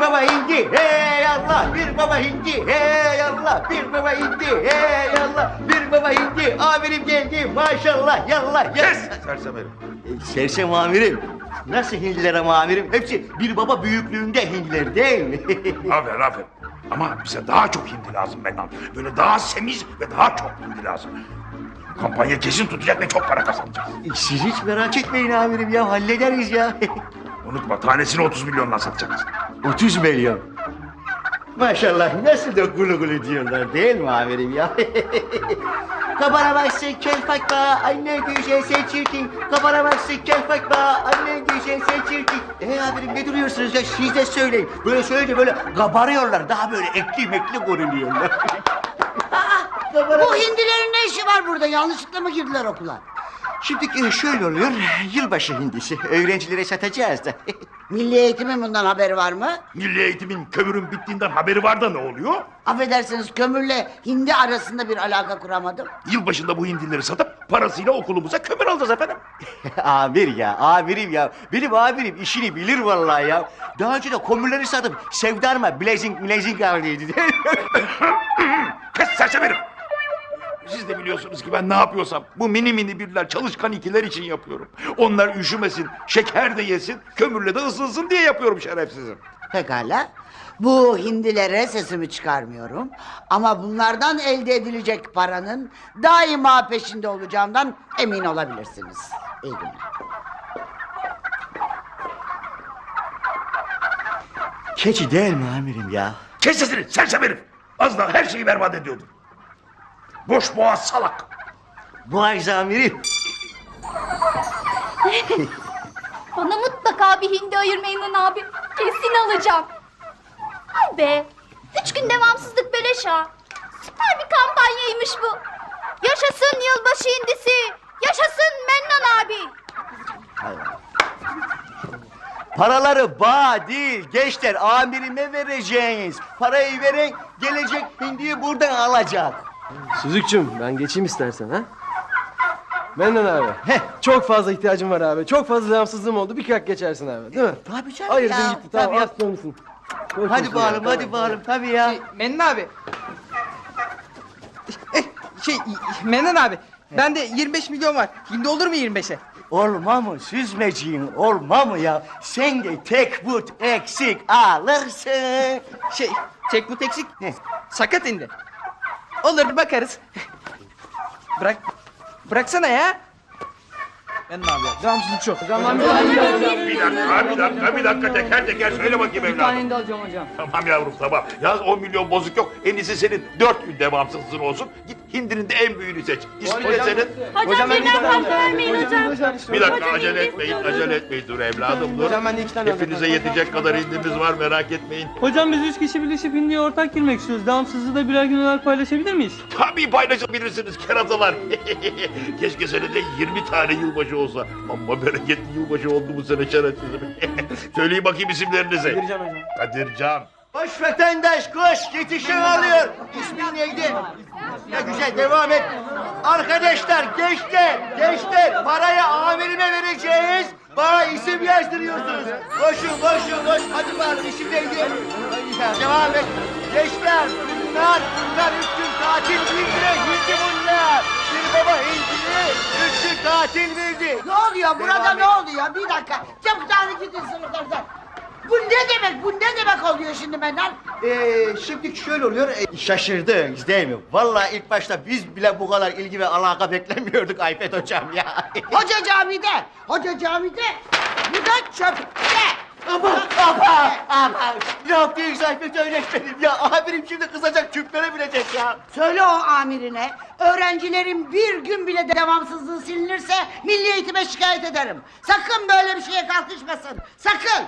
Bir baba hindi hey Allah bir baba hindi hey Allah bir baba hindi hey Allah bir baba hindi amirim geldi maşallah yallah Kes! Sersem herif. Sersem amirim nasıl hindiler ama amirim hepsi bir baba büyüklüğünde hindiler değil mi? Aferin aferin. Ama bize daha çok hindi lazım Mennan. Böyle daha semiz ve daha çok hindi lazım. Kampanya kesin tutacak ve çok para kazanacağız. Siz hiç merak etmeyin amirim ya hallederiz ya. Unutma tanesini 30 milyondan satacağız. 30 milyon. Maşallah nasıl da gulu gulu diyorlar değil mi amirim ya? Kabara baksın kel fakma anne güzel sen çirkin. Kabara baksın kel fakma anne güzel sen çirkin. E amirim ne duruyorsunuz ya siz de söyleyin. Böyle söyleyince böyle kabarıyorlar daha böyle ekli mekli görünüyorlar. Kabara Bu hindilerin ne işi var burada? Yanlışlıkla mı girdiler okula? Şimdi e, şöyle oluyor yılbaşı hindisi öğrencilere satacağız da. Milli eğitimin bundan haberi var mı? Milli eğitimin kömürün bittiğinden haberi var da ne oluyor? Affedersiniz kömürle hindi arasında bir alaka kuramadım. Yılbaşında bu hindileri satıp parasıyla okulumuza kömür alacağız efendim. Amir ya, amirim ya. Benim amirim işini bilir vallahi ya. Daha önce de komürleri satıp sevdarma blazing blazing aldıydı. Kes sersem herif. Siz de biliyorsunuz ki ben ne yapıyorsam bu mini mini birler çalışkan ikiler için yapıyorum. Onlar üşümesin, şeker de yesin, kömürle de ısınsın diye yapıyorum şerefsizim. Pekala. Bu hindilere sesimi çıkarmıyorum. Ama bunlardan elde edilecek paranın daima peşinde olacağımdan emin olabilirsiniz. İyi günler. Keçi değil mi amirim ya? Kes sesini sersem herif. Az daha her şeyi berbat ediyordun. Boş boğaz salak. Boğaz amirim. Bana mutlaka bir hindi ayırmayın abi. Kesin alacağım. Ay be. Üç gün devamsızlık beleş ha. Süper bir kampanyaymış bu. Yaşasın yılbaşı hindisi. Yaşasın Mennan abi. Paraları bağ değil gençler amirime vereceğiniz. Parayı veren gelecek hindiyi buradan alacak. Süzükçüm ben geçeyim istersen ha. Benden abi. Heh. Çok fazla ihtiyacım var abi. Çok fazla devamsızlığım oldu. Bir kalk geçersin abi değil mi? Tabii canım Ayırdın ya. gitti tamam tabii ya. aslanısın. Koş Hadi bağırım hadi tamam. bağırım tabii ya. Menin abi. Eh, şey Menin abi. Bende 25 milyon var. Hindi olur mu 25'e? Olma mı süzmeciğin olma mı ya? Sen de tek but eksik alırsın. Şey tek bu eksik. Ne? Sakat hindi. Olur bakarız. Bırak. Bıraksana ya. Menin abi. Devamsızlık çok. Bir dakika, bir dakika, bir dakika teker teker söyle bakayım evladım. de alacağım hocam. Tamam yavrum tamam. Yalnız 10 milyon bozuk yok. En iyisi senin 4 gün devamsızlığın olsun. Git hindinin de en büyüğünü seç. İsmi de senin. Hocam birden fazla vermeyin hocam. Bir dakika acele etmeyin, acele etmeyin. Dur evladım dur. Hocam ben de iki tane Hepinize yetecek kadar hindimiz var merak etmeyin. Hocam biz üç kişi birleşip Hindi'ye ortak girmek istiyoruz. Devamsızlığı da birer gün olarak paylaşabilir miyiz? Tabii paylaşabilirsiniz keratalar. Keşke senede 20 tane yılbaşı olsa. Ama bereketli yılbaşı oldu bu sene şerefsizim. Söyleyin bakayım isimlerinizi. Gireceğim hocam. Kadircan. Koş vatandaş koş yetişin alıyor. İsmin neydi? Ne güzel devam et. Arkadaşlar gençler gençler parayı amirime vereceğiz. Bana isim yazdırıyorsunuz. Koşun koşun koş. Hadi bakalım isim neydi? Devam et. Gençler bunlar bunlar üç gün tatil bildiler. Hindi bunlar. Bir baba hindili üç gün tatil bildi. Ne oluyor burada Devam ne oluyor? Bir dakika. Çabuk tane gidin sınıflardan. Bu ne demek? Bu ne demek oluyor şimdi benden? Ee, şimdi şöyle oluyor, e, şaşırdınız değil mi? Vallahi ilk başta biz bile bu kadar ilgi ve alaka beklemiyorduk Ayfet hocam ya. Hoca camide. Hoca camide. Bu da çöpte. ama, ama, ama, ne yaptınız Ayfet öğretmenim ya? Abirim şimdi kızacak, küplere bilecek ya. Söyle o amirine. Öğrencilerin bir gün bile devamsızlığı silinirse milli eğitime şikayet ederim. Sakın böyle bir şeye kalkışmasın. Sakın.